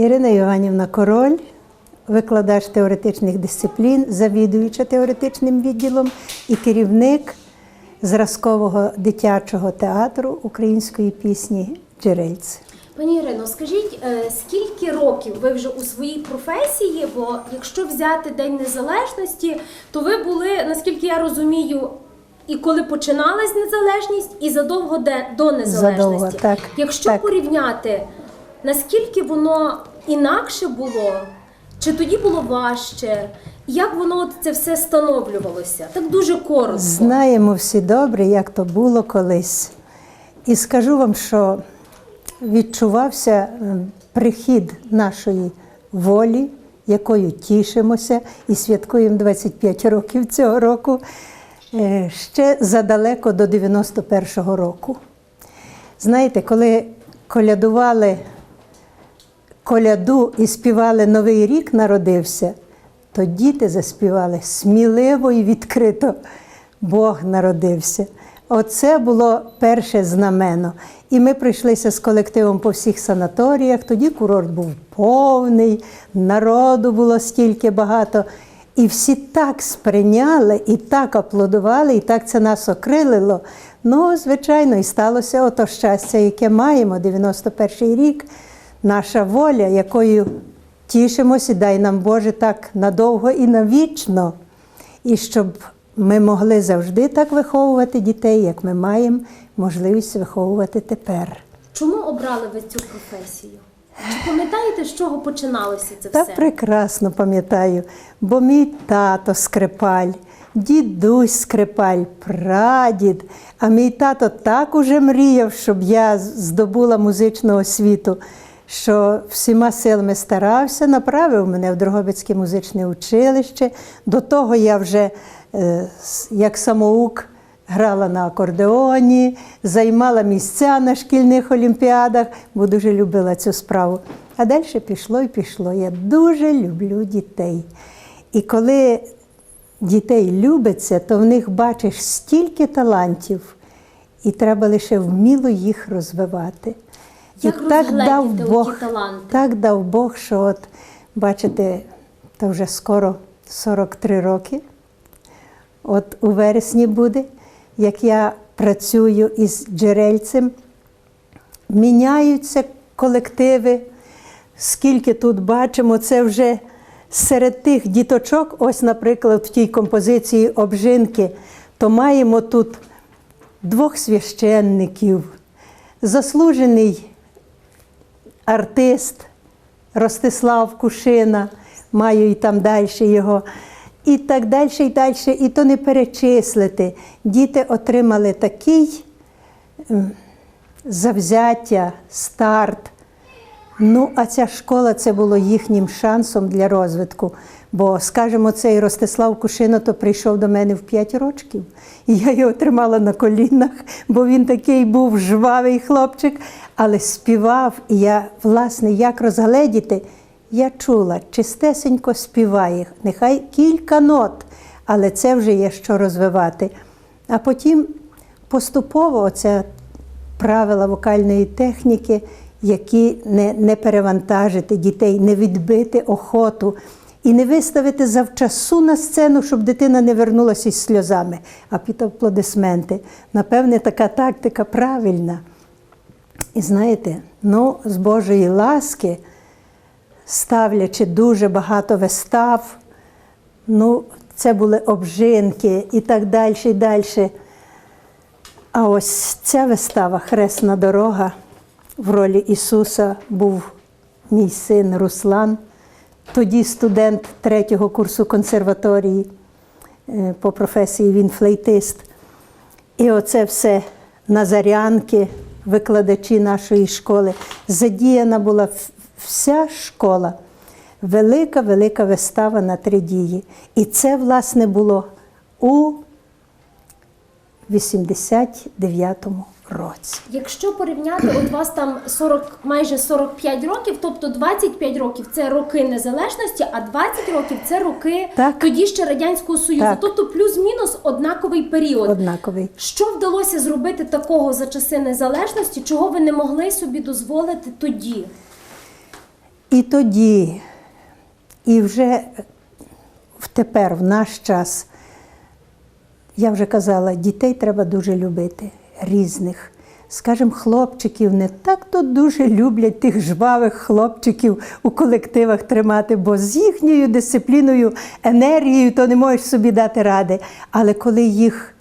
Ірина Іванівна Король, викладач теоретичних дисциплін, завідуюча теоретичним відділом і керівник зразкового дитячого театру української пісні Джерельце. Пані Ірино, скажіть, е, скільки років ви вже у своїй професії? Бо якщо взяти День Незалежності, то ви були, наскільки я розумію, і коли починалась незалежність, і задовго до незалежності. Задовго, так, Якщо так. порівняти, наскільки воно інакше було, чи тоді було важче? Як воно це все становлювалося? Так дуже коротко. Знаємо всі добре, як то було колись. І скажу вам, що відчувався е, прихід нашої волі, якою тішимося і святкуємо 25 років цього року, е, ще задалеко до 91-го року. Знаєте, коли колядували коляду і співали Новий рік народився, то діти заспівали сміливо і відкрито. Бог народився. Оце було перше знамено. І ми прийшлися з колективом по всіх санаторіях. Тоді курорт був повний, народу було стільки багато. І всі так сприйняли, і так аплодували, і так це нас окрилило. Ну, звичайно, і сталося ото щастя, яке маємо, 91-й рік, наша воля, якою тішимося, дай нам Боже так надовго і навічно. І щоб ми могли завжди так виховувати дітей, як ми маємо можливість виховувати тепер. Чому обрали ви цю професію? Чи пам'ятаєте, з чого починалося це Та все? прекрасно пам'ятаю, бо мій тато скрипаль, дідусь скрипаль, прадід. А мій тато так уже мріяв, щоб я здобула музичну освіту, що всіма силами старався, направив мене в Дрогобицьке музичне училище. До того я вже е, як самоук грала на акордеоні, займала місця на шкільних олімпіадах, бо дуже любила цю справу. А далі пішло і пішло. Я дуже люблю дітей. І коли дітей любиться, то в них бачиш стільки талантів, і треба лише вміло їх розвивати. Як і так дав Бог, таланти? так дав Бог, що от бачите, то вже скоро 43 роки. От у вересні буде, як я працюю із джерельцем, міняються колективи. Скільки тут бачимо, це вже серед тих діточок, ось, наприклад, в тій композиції обжинки, то маємо тут двох священників, заслужений артист Ростислав Кушина, маю і там далі його. І так далі, і далі, і то не перечислити. Діти отримали такий ем, завзяття, старт. Ну, а ця школа це було їхнім шансом для розвитку. Бо, скажімо, цей Ростислав Кушина то прийшов до мене в 5 років. І я його тримала на колінах, бо він такий був жвавий хлопчик, але співав. І я, власне, як розгледіти, я чула, чистесенько співає, нехай кілька нот, але це вже є що розвивати. А потім поступово оця правила вокальної техніки, які не, не перевантажити дітей, не відбити охоту і не виставити завчасу на сцену, щоб дитина не вернулася із сльозами, а під аплодисменти. Напевне, така тактика правильна. І знаєте, ну, з Божої ласки, ставлячи дуже багато вистав, ну, це були обжинки і так далі, і далі. А ось ця вистава Хресна дорога в ролі Ісуса був мій син Руслан, тоді студент третього курсу консерваторії. Е, По професії він флейтист. І оце все назарянки, викладачі нашої школи. Задіяна була вся школа. Велика, велика вистава на три дії. І це, власне, було у 89-му році. Якщо порівняти, от вас там 40, майже 45 років, тобто 25 років це роки незалежності, а 20 років це роки Так. тоді ще Радянського Союзу. Так. Тобто плюс-мінус однаковий період. Однаковий. Що вдалося зробити такого за часи незалежності, чого ви не могли собі дозволити тоді? І тоді, і вже тепер, в наш час, я вже казала, дітей треба дуже любити, різних. Скажем, хлопчиків не так то дуже люблять тих жвавих хлопчиків у колективах тримати, бо з їхньою дисципліною, енергією то не можеш собі дати ради. Але коли їх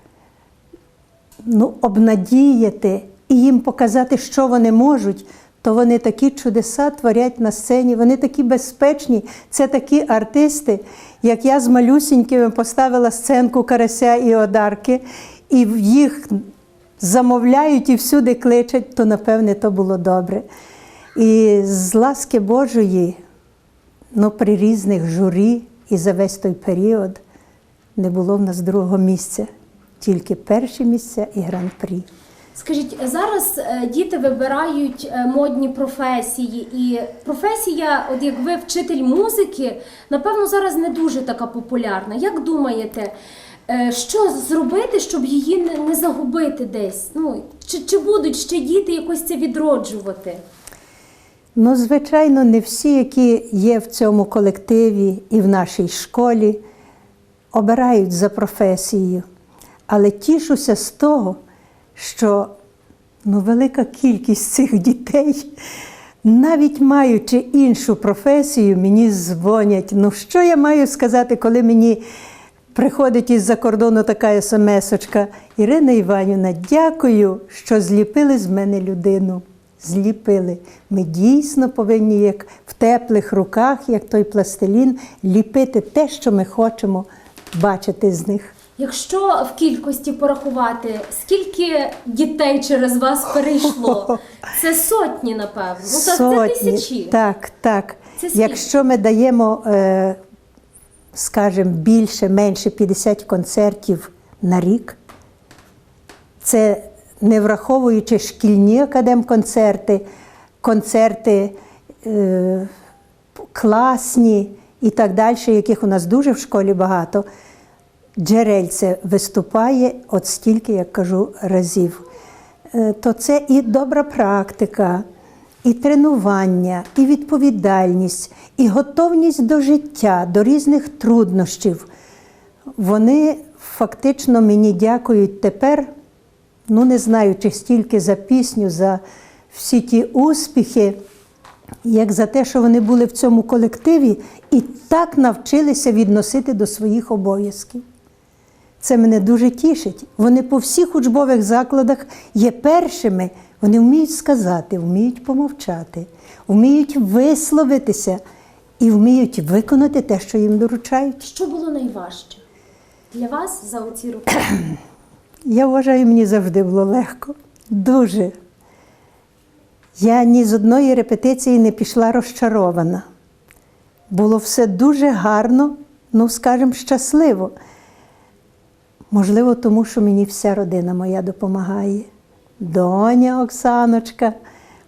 ну, обнадіяти і їм показати, що вони можуть, то вони такі чудеса творять на сцені, вони такі безпечні. Це такі артисти, як я з малюсінькими поставила сценку Карася і Одарки, і в їх замовляють і всюди кличуть, то напевне то було добре. І з ласки Божої, ну, при різних журі і за весь той період не було в нас другого місця, тільки перші місця і гран-прі. Скажіть, зараз е, діти вибирають е, модні професії, і професія, от як ви вчитель музики, напевно, зараз не дуже така популярна. Як думаєте, що зробити, щоб її не, не загубити десь? Ну чи, чи будуть ще діти якось це відроджувати? Ну, звичайно, не всі, які є в цьому колективі і в нашій школі, обирають за професією. Але тішуся з того, що ну, велика кількість цих дітей, навіть маючи іншу професію, мені дзвонять. Ну, що я маю сказати, коли мені приходить із-за кордону така смс-очка Ірина Іванівна, дякую, що зліпили з мене людину. Зліпили. Ми дійсно повинні, як в теплих руках, як той пластилін, ліпити те, що ми хочемо бачити з них. Якщо в кількості порахувати, скільки дітей через вас перейшло? Це сотні, напевно. Ну, це, це тисячі. Так, так. Це? Якщо ми даємо, е, скажімо, більше, менше 50 концертів на рік, це не враховуючи шкільні академконцерти, концерти е, класні і так далі, яких у нас дуже в школі багато. Джерельце виступає от стільки, як кажу, разів. Е, То це і добра практика, і тренування, і відповідальність, і готовність до життя, до різних труднощів. Вони фактично мені дякують тепер, ну не знаю, чи стільки за пісню, за всі ті успіхи, як за те, що вони були в цьому колективі і так навчилися відносити до своїх обов'язків. Це мене дуже тішить. Вони по всіх учбових закладах є першими. Вони вміють сказати, вміють помовчати, вміють висловитися і вміють виконати те, що їм доручають. Що було найважче для вас за оці роки? Я вважаю, мені завжди було легко. Дуже. Я ні з одної репетиції не пішла розчарована. Було все дуже гарно, ну, скажімо, щасливо. Можливо, тому що мені вся родина моя допомагає. Доня Оксаночка.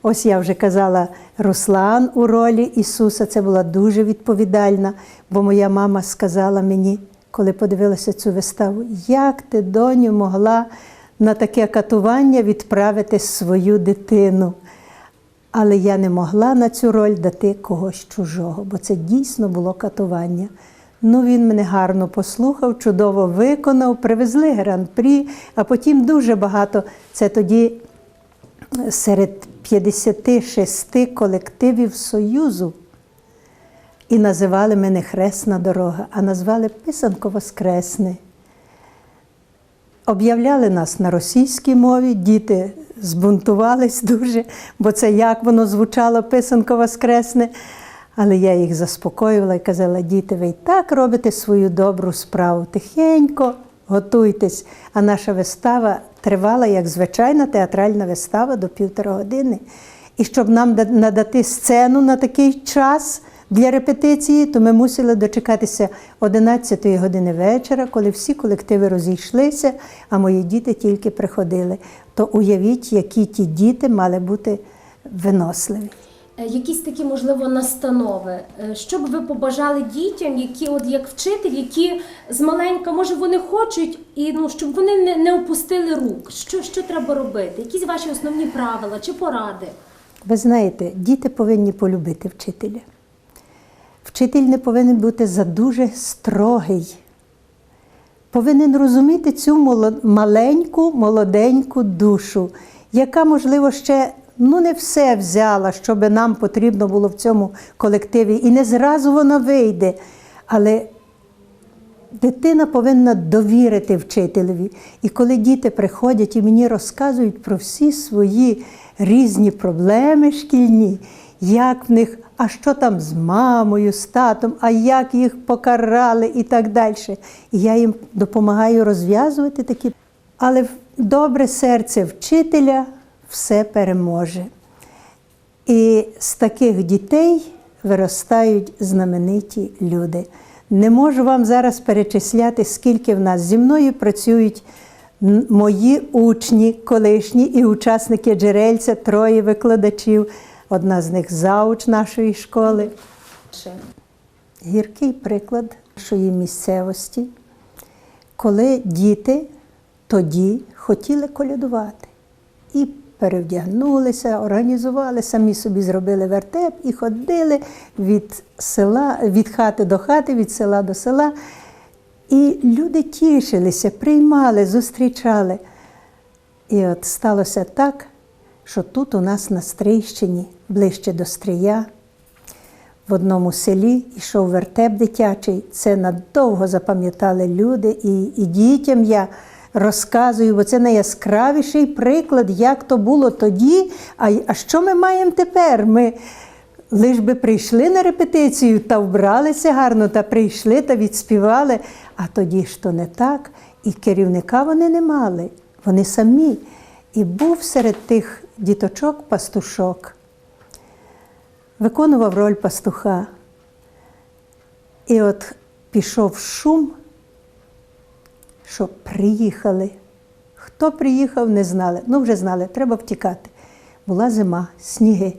Ось я вже казала, Руслан у ролі Ісуса. Це була дуже відповідальна, бо моя мама сказала мені, коли подивилася цю виставу, як ти, доню, могла на таке катування відправити свою дитину. Але я не могла на цю роль дати когось чужого, бо це дійсно було катування. Ну, він мене гарно послухав, чудово виконав, привезли гран-прі, а потім дуже багато. Це тоді серед 56 колективів Союзу. І називали мене Хресна дорога, а назвали Писанко Воскресне. Об'являли нас на російській мові, діти збунтувались дуже, бо це як воно звучало Писанко Воскресне. Але я їх заспокоювала і казала, діти, ви і так робите свою добру справу. Тихенько готуйтесь. А наша вистава тривала як звичайна театральна вистава до півтора години. І щоб нам надати сцену на такий час для репетиції, то ми мусили дочекатися 11 години вечора, коли всі колективи розійшлися, а мої діти тільки приходили. То уявіть, які ті діти мали бути виносливі. Е, Якісь такі, можливо, настанови. Е, Що б ви побажали дітям, які, от як вчитель, які з маленька, може, вони хочуть, і ну, щоб вони не, не опустили рук. Що, що треба робити? Якісь ваші основні правила чи поради? Ви знаєте, діти повинні полюбити вчителя. Вчитель не повинен бути задуже строгий. Повинен розуміти цю маленьку, молоденьку душу, яка, можливо, ще ну, не все взяла, що би нам потрібно було в цьому колективі. І не зразу вона вийде. Але Дитина повинна довірити вчителеві. І коли діти приходять і мені розказують про всі свої різні проблеми шкільні, як в них, а що там з мамою, з татом, а як їх покарали і так далі. І я їм допомагаю розв'язувати такі. Але добре серце вчителя все переможе. І з таких дітей виростають знамениті люди. Не можу вам зараз перечисляти, скільки в нас зі мною працюють мої учні, колишні і учасники джерельця, троє викладачів. Одна з них зауч нашої школи. Гіркий приклад нашої місцевості, коли діти тоді хотіли колядувати. І перевдягнулися, організували, самі собі зробили вертеп і ходили від села, від хати до хати, від села до села. І люди тішилися, приймали, зустрічали. І от сталося так, що тут у нас на Стрийщині, ближче до Стрия, в одному селі йшов вертеп дитячий. Це надовго запам'ятали люди, і, і дітям я розказую, бо це найяскравіший приклад, як то було тоді. А, а що ми маємо тепер? Ми лиш би прийшли на репетицію та вбралися гарно, та прийшли та відспівали. А тоді ж то не так. І керівника вони не мали, вони самі. І був серед тих діточок пастушок виконував роль пастуха. І от пішов шум, що приїхали. Хто приїхав, не знали. Ну, вже знали, треба втікати. Була зима, сніги.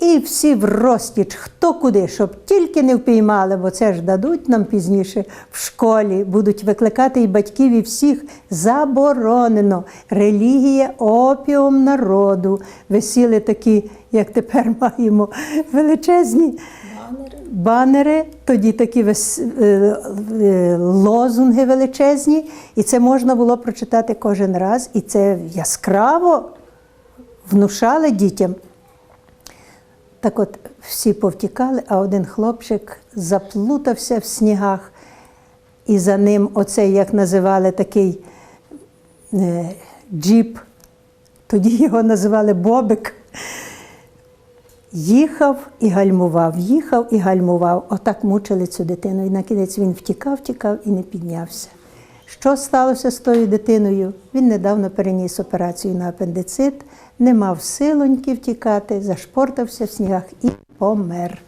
І всі в розтіч, хто куди, щоб тільки не впіймали, бо це ж дадуть нам пізніше в школі, будуть викликати і батьків, і всіх. Заборонено. Релігія опіум народу. Висіли такі, як тепер маємо, величезні банери, тоді такі вес- е, е, лозунги величезні, і це можна було прочитати кожен раз, і це яскраво внушали дітям. Так от всі повтікали, а один хлопчик заплутався в снігах, і за ним оцей, як називали такий е, джіп, тоді його називали Бобик. Їхав і гальмував, їхав і гальмував. Отак мучили цю дитину. І на кінець він втікав, втікав і не піднявся. Що сталося з тою дитиною? Він недавно переніс операцію на апендицит, не мав силоньки втікати, зашпортався в снігах і помер.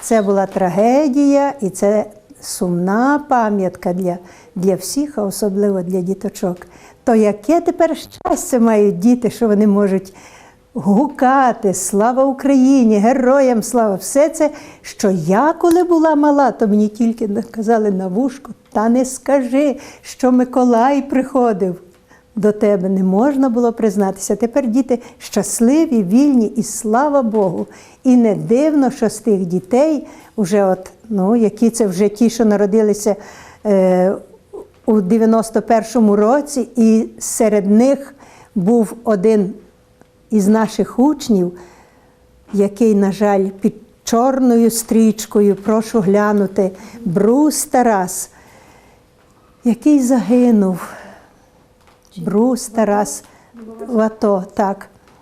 Це була трагедія, і це сумна пам'ятка для, для всіх, а особливо для діточок. То яке тепер щастя мають діти, що вони можуть гукати Слава Україні, героям слава! Все це, що я, коли була мала, то мені тільки казали на вушку, та не скажи, що Миколай приходив. До тебе не можна було признатися. Тепер діти щасливі, вільні, і слава Богу. І не дивно, що з тих дітей, уже от, ну, які це вже ті, що народилися е, у 91-му році, і серед них був один із наших учнів, який, на жаль, під чорною стрічкою, прошу глянути, Брус Тарас, який загинув. Брус Тарас Лато, так.